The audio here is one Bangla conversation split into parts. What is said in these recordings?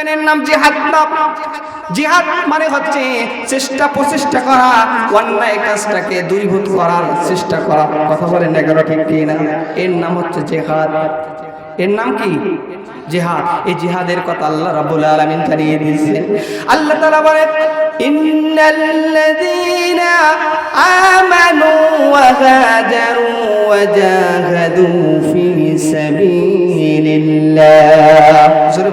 এর নাম জিহাদ নাম জিহাদ মানে হচ্ছে চেষ্টা প্রচেষ্টা করা, অন্যায় কাজটাকে দূরীভূত করার চেষ্টা করা। কথা বলেন না কেন ঠিক না এর নাম হচ্ছে জেহাদ। এর নাম কি? জিহাদ। এই জিহাদের কথা আল্লাহ রাব্বুল আলামিন জানিয়ে দিয়েছেন। আল্লাহ তাআলা বলেন, ইন্নাল্লাযীনা আমানু ওয়া হাজারু ওয়া জাহাদু ফি সাবিলিল্লাহ। জোরে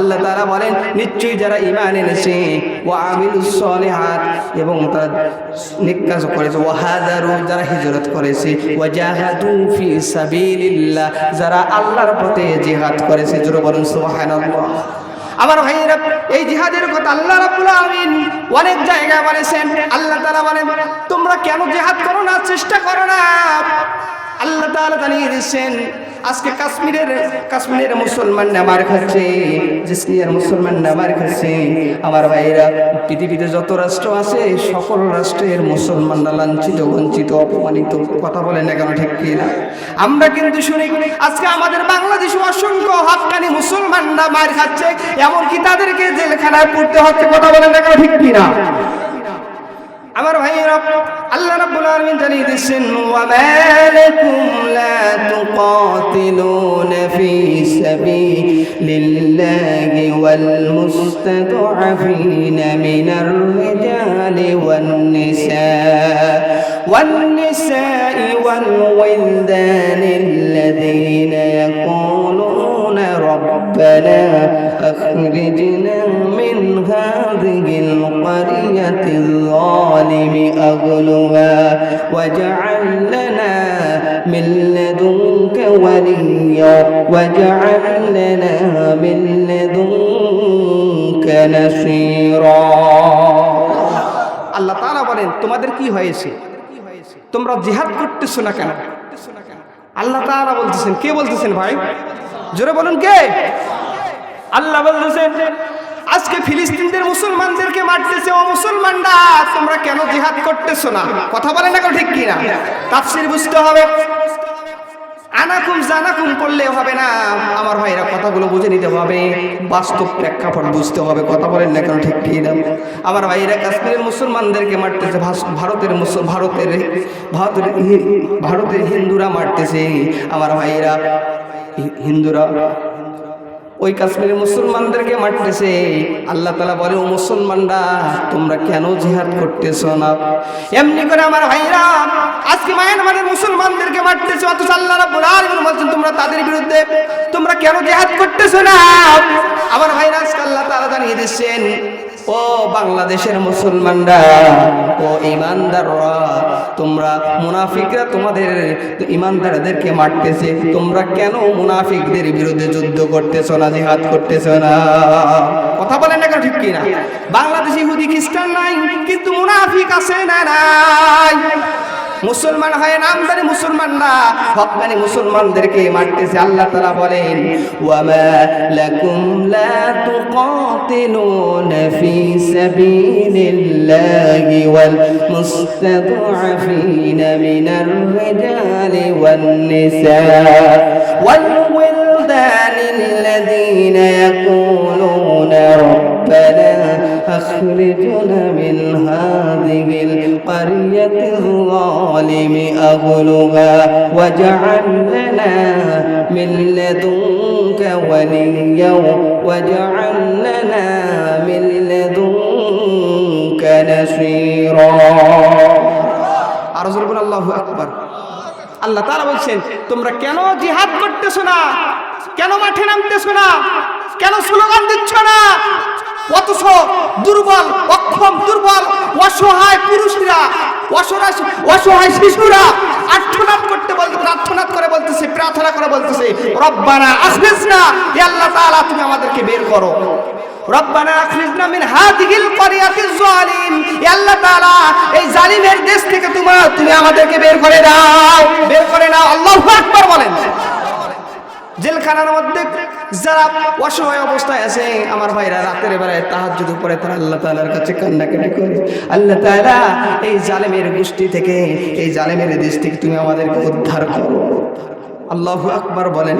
আল্লাহ তাআলা বলেন, নিশ্চয়ই যারা ঈমান এনেছে, ওয়া আমিলুস সলিহাত, এবং তারা নেক কাজ করেছে, ওয়া হাজারু যারা হিজরত করেছে, ওয়া জাহাদু ফি সাবিলিল্লাহ, যারা আল্লাহর পথে জিহাদ করেছে, জোরে বলেন সুবহানাল্লাহ। আমার ভাইয়েরা, এই জিহাদের কথা আল্লাহ রাব্বুল আলামিন অনেক জায়গায় বলেছেন। আল্লাহ তাআলা বলেন, তোমরা কেন জিহাদ করো না, চেষ্টা করো না? আল্লাহ তাআলা জানিয়ে দিচ্ছেন, আজকে কাশ্মীরের কাশ্মীরের মুসলমান নামার খাচ্ছে জিসনিয়ার মুসলমান নামার খাচ্ছে আমার ভাইয়েরা, পৃথিবীতে যত রাষ্ট্র আছে, সকল রাষ্ট্রের মুসলমানরা লাঞ্ছিত, বঞ্চিত, অপমানিত, কথা বলেন না কেন ঠিক কি না আমরা কিন্তু শুনি, আজকে আমাদের বাংলাদেশে অসংখ্য হাক্কানি মুসলমানরা মার খাচ্ছে এমনকি তাদেরকে জেলখানায় পড়তে হচ্ছে, কথা বলেন না কেন ঠিক কি না আমার ভাইয়েরা দিচ্ছেন ওয়া মালাকুম লা তুকাতিলুনা ফি সাবিলিল্লাহি ওয়াল মুস্তাদআফিনা মিনার রিজালি ওয়ান নিসা والنساء والولدان الذين يقولون ربنا أخرجنا من هذه القرية الظالم أهلها واجعل لنا من لدنك وليا واجعل لنا من لدنك نصيرا আল্লাহ তাআলা বলেন তোমাদের কি হয়েছে তোমরা জিহাদ করতেছো না কেন আল্লাহ তাআলা বলতেছেন কে বলতেছেন ভাই জোরে বলুন কে আল্লাহ বলতেছেন আজকে ফিলিস্তিনদের মুসলমানদেরকে মারতেছে, ও মুসলমানরা, তোমরা কেন জিহাদ করতেছো না? কথা বলে না ঠিক কি না তাফসির বুঝতে হবে। আনাকুম জানাকুম হবে না। আমার কথাগুলো বুঝে নিতে হবে। বাস্তব প্রেক্ষাপট বুঝতে হবে। কথা কেন ঠিক কি না আমার ভাইরা কাশ্মীরের মুসলমানদেরকে মারতেছে ভারতের ভারতের ভারতের ভারতের হিন্দুরা মারতেছে। আমার ভাইরা হিন্দুরা ওই কাশ্মীরের মুসলমানদেরকে মারতেছে। আল্লাহ তালা বলে, ও মুসলমানরা, তোমরা কেন জিহাদ করতেছ না? এমনি করে আমার ভাইরা, আজকে মায়ানমারের মুসলমানদেরকে মারতেছে, অথচ আল্লাহ রাব্বুল আলামিন বলছেন, তোমরা তাদের বিরুদ্ধে, তোমরা কেন জিহাদ করতেছ না? আমার ভাইরা আজকে আল্লাহ তাআলা জানিয়ে দিচ্ছেন ও বাংলাদেশের মুসলমানরা, ও ইমানদাররা তোমরা মুনাফিকরা তোমাদের ইমানদারদেরকে মারতেছে, তোমরা কেন মুনাফিকদের বিরুদ্ধে যুদ্ধ করতেছ না, জিহাদ করতেছ না? কথা বলেন না ঠিক কিনা? বাংলাদেশি হুদি খ্রিস্টান নাই, কিন্তু মুনাফিক আছে না নাই? মুসলমান হয় নামদারি মুসলমানরা হকানি মুসলমানদেরকে মারতেছে আল্লাহ তাআলা বলেন ওয়ামা লাকুম লা তুকাতিলুনা ফি সাবিলিল্লাহি ওয়াল মুস্তাদআফিনা মিনার রিজালি ওয়ান নিসা ওয়াল wildan الذين يقولون ربنا أخرجنا من هذه القرية الظالم أهلها واجعل لنا من لدنك وليا واجعل لنا من لدنك نصيرا আরজুল আল্লাহু আকবার আল্লাহ তাআলা বলছেন তোমরা কেন জিহাদ করতেছো না কেন মাঠে নামতেছো না কেন স্লোগান দিচ্ছ না অথচ দুর্বল, অক্ষম, দুর্বল, অসহায় পুরুষরা, অসহায় অসহায় শিশুরা আর্থনাদ করতে বলতে প্রার্থনা করে বলতেছে, প্রার্থনা করে বলতেছে, রব্বানা আখরিজনা, হে আল্লাহ তাআলা, তুমি আমাদেরকে বের করো। রব্বানা আখরিজনা মিন হাদিহিল ক্বরিয়াতিজ জালিম হে আল্লাহ তাআলা, এই দেশ থেকে তোমার, তুমি আমাদেরকে বের করে দাও, বের করে নাও আল্লাহু আকবার বলেন। জেলখানার মধ্যে যারা অসহায় অবস্থায় আছে, আমার ভাইরা রাতের বেলায় তাহাজ্জুদ উপরে তারা আল্লাহ তাআলার কাছে কান্নাকাটি করে। আল্লাহ তাআলা এই জালেমের গোষ্ঠী থেকে, এই জালেমের দেশ থেকে তুমি আমাদেরকে উদ্ধার করো। আল্লাহু আকবার বলেন।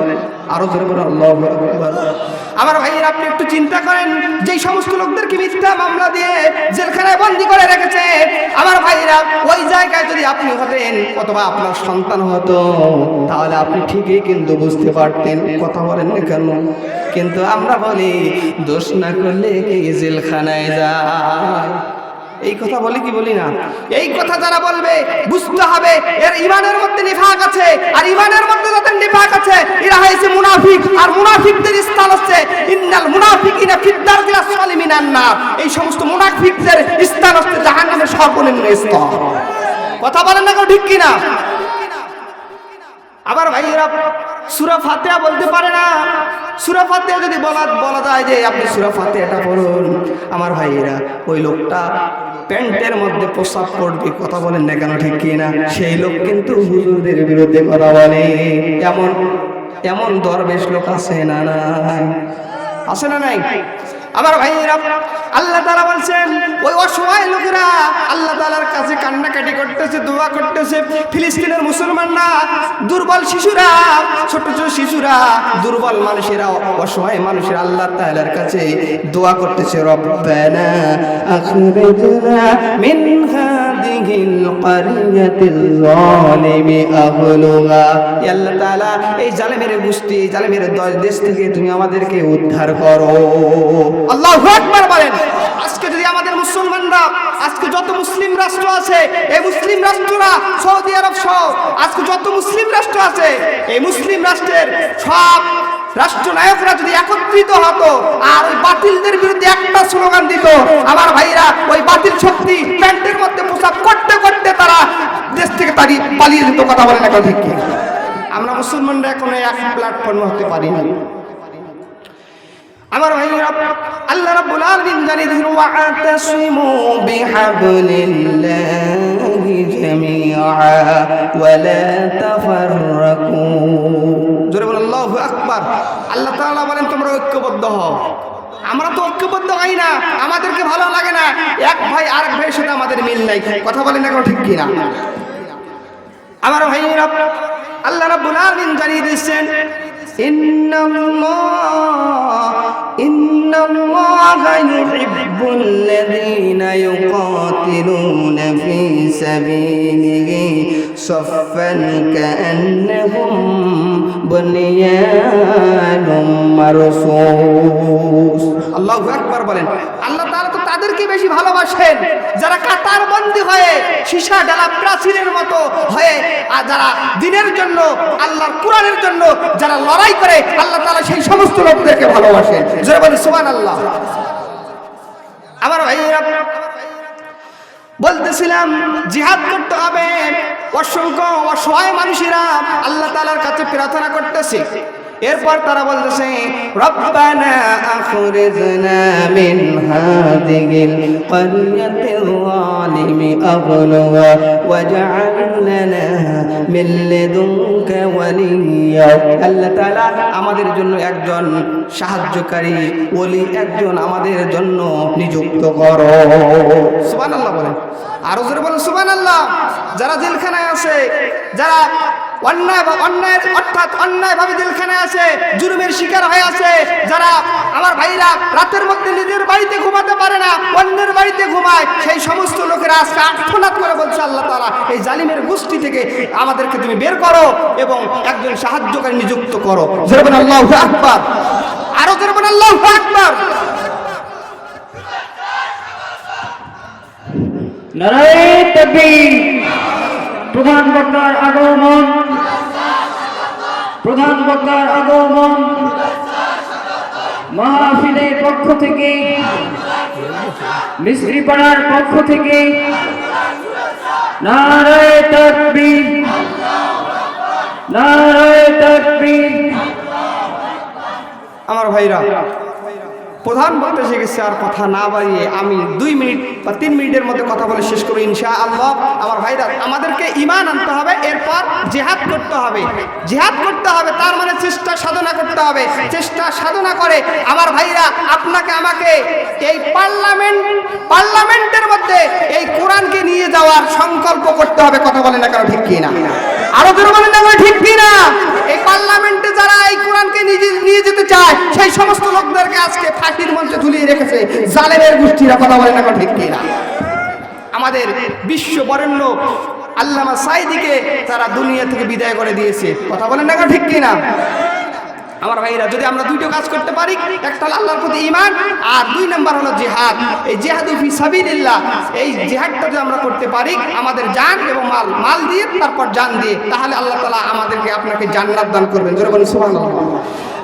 আরও জোরে বলেন, আল্লাহু আকবার। আমার ভাইয়ের, আপনি একটু চিন্তা করেন, যেই সমস্ত লোকদেরকে মিথ্যা মামলা দিয়ে জেলখানায় বন্দি করে রেখেছে, আমার ভাইয়েরা, ওই যদি আপনি হতেন, অথবা আপনার সন্তান হতো, তাহলে আপনি ঠিকই কিন্তু বুঝতে পারতেন, কথা বলেন না কেন? কিন্তু আমরা বলি, দোষ না করলে জেলখানায় যায়? এই কথা বলি কি বলি না? এই কথা যারা বলবে, বুঝতে হবে, এর ইমানের মধ্যে নিফাক আছে, আর ইমানের মধ্যে যাদের নিফাক আছে, এরা হয়েছে মুনাফিক, আর মুনাফিকদের স্থান হচ্ছে, ইন্নাল মুনাফিকিনা ফিদ্দার দিলা সালিমিনান নার। এই সমস্ত মুনাফিকদের স্থান হচ্ছে জাহান্নামের সর্বনিম্ন স্তর। কথা বলেন না কেউ, ঠিক কিনা? আবার ভাইয়েরা সুরা ফাতেহা বলতে পারে না। সুরা ফাতেহা যদি বলা বলা যায় যে আপনি সুরা ফাতেহাটা পড়ুন, আমার ভাইয়েরা, ওই লোকটা প্যান্টের মধ্যে প্রস্রাব করবে কথা বলেন না কেন, ঠিক কিনা? সেই লোক কিন্তু হুজুরদের বিরুদ্ধে কথা বলে। এমন এমন দরবেশ লোক আছে না নাই? আছে না নাই? আমার ভাইয়েরা, আল্লাহ তালা বলছেন, ওই অসহায় লোকেরা আল্লাহ তালার কাছে কান্নাকাটি করতেছে, দোয়া করতেছে। ফিলিস্তিনের মুসলমানরা, দুর্বল শিশুরা, ছোট ছোট শিশুরা, দুর্বল মানুষেরা, অসহায় মানুষের আল্লাহ তালার কাছে দোয়া করতেছে, রব্বানা আখরিজনা সৌদি আরব সহ, আজকে যত মুসলিম রাষ্ট্র আছে, এই মুসলিম রাষ্ট্রের সব রাষ্ট্রনায়করা যদি একত্রিত হতো, আর ওই বাতিলদের বিরুদ্ধে একটা স্লোগান দিত, আমার ভাইরা, ওই বাতিল শক্তি প্যান্টের মধ্যে পোশাক করতে করতে তারা তাড়ি পালিয়ে যেত কথা বলে না কথা ঠিক? আমরা মুসলমানরা এখনও এক প্ল্যাটফর্মে হতে পারি না আমার ভাই আল্লাহ রাব্বুল আলামিন জানিয়ে দিয়েছেন ওয়াতাসিমু বিহাবলিল্লাহি জামিআ ওয়া লা তাফাররাকু। জোরে বলেন, আল্লাহু আকবার। আল্লাহ তাআলা বলেন, তোমরা ঐক্যবদ্ধ হও। আমরা তো ঐক্যবদ্ধ হই না, আমাদেরকে ভালো লাগে না। এক ভাই আরেক ভাইয়ের সাথে আমাদের মিল নাই। কথা বলেন না ঠিক কিনা। আমার ভাইয়েরা আল্লাহ রাব্বুল আলামিন জানিয়ে মারসুস আল্লাহু আকবার বলেন। আল্লাহ তাআলা তো তাদেরকে বেশি ভালোবাসেন, যারা কাতার বন্দী হয়ে সীসা ডালা প্রাচীরের মতো হয়ে, আর যারা দিনের জন্য, আল্লাহর কোরআনের জন্য যারা লড়াই করে, আল্লাহ তাআলা সেই সমস্ত লোকদেরকে ভালোবাসেন। যারা বলে সুবহানাল্লাহ। আমার ভাইয়েরা, বলতেছিলাম, জিহাদ করতে হবে। অসংখ্য অসহায় মানুষেরা আল্লাহ তাআলার কাছে প্রার্থনা করতেছে। এরপর তারা বলতেছে, রব্বানা আখরিজনা মিন হাদিহিল ক্বরিয়াতিল যালিমি আহলুহা ওয়াজআল লানা মিন লাদুনকা ওয়ালিয়্যা আল্লাহ তাআলা আমাদের জন্য একজন সাহায্যকারী, ওলি একজন আমাদের জন্য নিযুক্ত করো। সুবহানাল্লাহ বলেন। আরও জোরে বলেন, সুবহানাল্লাহ। যারা জেলখানায় আছে, যারা অন্যায় অন্যায় অর্থাৎ আছে, জুলুমের শিকার হয়ে আছে, যারা আমার ভাইরা রাতের মধ্যে নিজের বাড়িতে ঘুমাতে পারে না, অন্যের বাড়িতে ঘুমায়, সেই সমস্ত লোকেরা করে বলছে আল্লাহ তারা এই জালিমের গোষ্ঠী থেকে আমাদেরকে তুমি বের করো এবং একজন সাহায্যকারী নিযুক্ত করো। যেরকম আল্লাহ আকবার। আরও যেরকম আল্লাহ আকবার। প্রধান বক্তার আগমন। প্রধান বক্তার আগমন। মাহফিলের পক্ষ থেকে, মিস্ত্রিপাড়ার পক্ষ থেকে, নারায়ে তাকবীর নারায়ে তাকবীর। আমার ভাইরা প্রধান বলতে এসে গেছে আর কথা না বাড়িয়ে আমি দুই মিনিট বা তিন মিনিটের মধ্যে কথা বলে শেষ করি ইনশা আল্লাহ আমার ভাইরা আমাদেরকে ইমান আনতে হবে, এরপর জেহাদ করতে হবে। জেহাদ করতে হবে, তার মানে চেষ্টা সাধনা করতে হবে। চেষ্টা সাধনা করে, আমার ভাইরা, আপনাকে আমাকে এই পার্লামেন্ট, পার্লামেন্টের মধ্যে এই কোরআনকে নিয়ে যাওয়ার সংকল্প করতে হবে। কথা বলে না কেন ঠিক কি না আরও জোরে বলেন না ঠিক কি না এই পার্লামেন্টে যারা এই কোরআনকে নিজে নিয়ে যেতে চায়, সেই সমস্ত লোকদেরকে আজকে ফাঁসির মঞ্চে ঝুলিয়ে রেখেছে। জালেমের গোষ্ঠীরা কথা বলে না কেন ঠিক কিনা? আমাদের বিশ্ব বরেণ্য আল্লামা সাইদিকে তারা দুনিয়া থেকে বিদায় করে দিয়েছে। কথা বলেন না কেন ঠিক কি না আমার ভাইরা, যদি আমরা দুইটো কাজ করতে পারি, একটা আল্লাহর প্রতি ইমান আর দুই নাম্বার হলো জিহাদ। এই জিহাদু ফি সাবিলিল্লাহ, এই জিহাদটা যদি আমরা করতে পারি, আমাদের জান এবং মাল মাল দিয়ে, তারপর জান দিয়ে, তাহলে আল্লাহ তাআলা আমাদেরকে আপনাকে জান্নাত দান করবেন। জোরে বলুন, সুবহানাল্লাহ।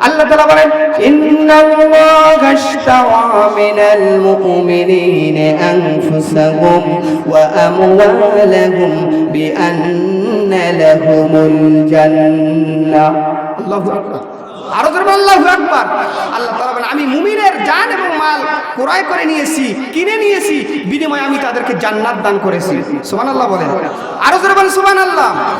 আল্লাহ তাআলা বলেন, ইন্নাল্লাহা আশতারা মিনাল মুমিনিনা আনফুসাহুম ওয়া আমওয়ালাহুম বিআন্না লাহুমুল জান্নাহ। আল্লাহু আকবার। আরও জোরে আল্লাহ একবার আল্লাহ তালা আমি মুমিনের জান এবং মাল ক্রয় করে নিয়েছি, কিনে নিয়েছি, বিনিময়ে আমি তাদেরকে জান্নাত দান করেছি। সুবান আল্লাহ বলেন। আরও ধরবেন সুবান সুবহানাল্লাহ।